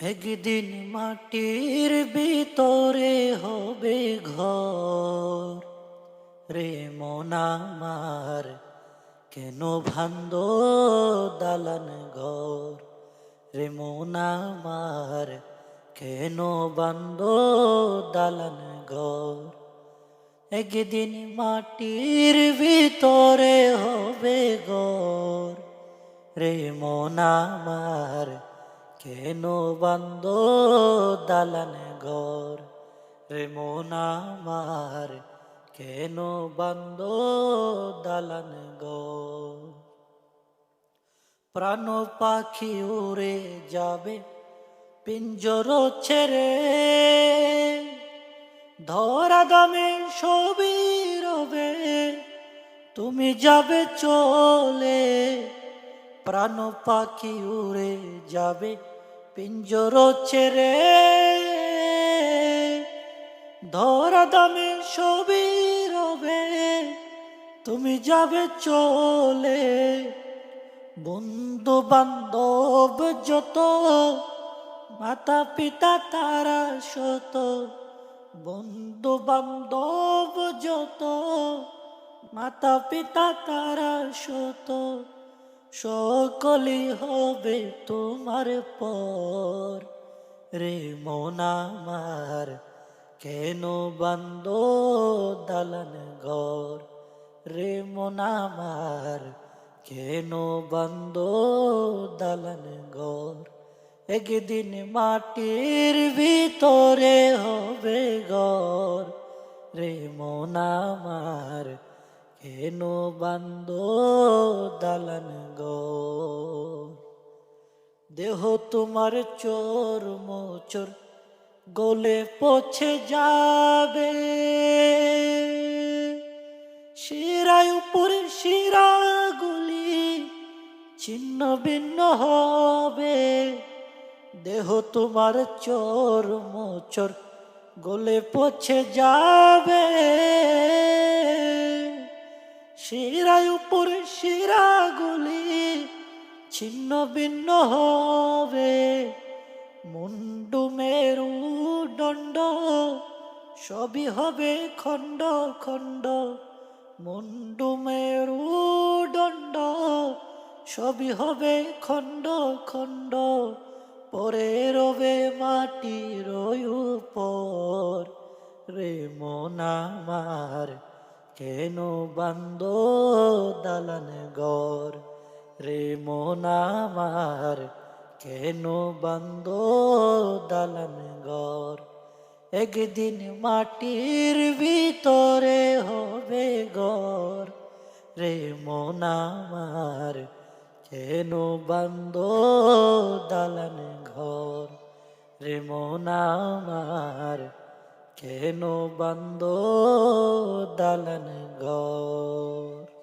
একদিন মাটির ভিতরে হবে ঘর। রে মনামার কেন ভান্দ দালান ঘর? রে মনামার কেন বান্দ দালান ঘর? একদিন মাটির ভিতরে হবে ঘর। রে মনামার কেন বান্দ দালান ঘর? রে মনামার কেন বান্দ দালান ঘর? প্রাণ পাখি উড়ে যাবে, পিঞ্জর ছেড়ে। ধরা দামে সবই রবে, তুমি যাবে চলে। প্রাণ পাখি উড়ে যাবে পিঞ্জর ছেড়ে ধরা দামে সবই রবে তুমি যাবে চলে। বন্ধু বান্ধব যত মাতা পিতা তারা শত বন্ধু বান্ধব যত মাতা পিতা তারা শত সকলি হবে তোমার পর। রে মোনামার কেন বান্দ দালান ঘর? রে মোনামার কেন বান্দ দালান ঘর? একদিন মাটির ভিতরে হবে ঘর। রে মোনামার কেন বান্দ দালান ঘর দেহ তোমার চোর মোচর গলে পছে যাবে। শিরায় উপরে শিরাগুলি ছিন্ন ভিন্ন হবে। দেহ তোমার চোর মোচর গলে পছে যাবে। শিরায় উপরে শিরাগুলি ছিন্ন ভিন্ন হবে। মুন্ডু মেরু দণ্ড, সবই হবে খণ্ড খণ্ড। মুন্ডু মেরু দণ্ড, সবই হবে খণ্ড খণ্ড। পরে রবে মাটির উপর, রে মনামার কেন বান্দ দালান ঘর? রে মনামার কেন বান্দ দালান ঘর? একদিন মাটির ভিতরে হবে ঘর। রে মনামার কেন বান্দ দালান ঘর? রে মনামার কেন বান্দ দালান ঘর?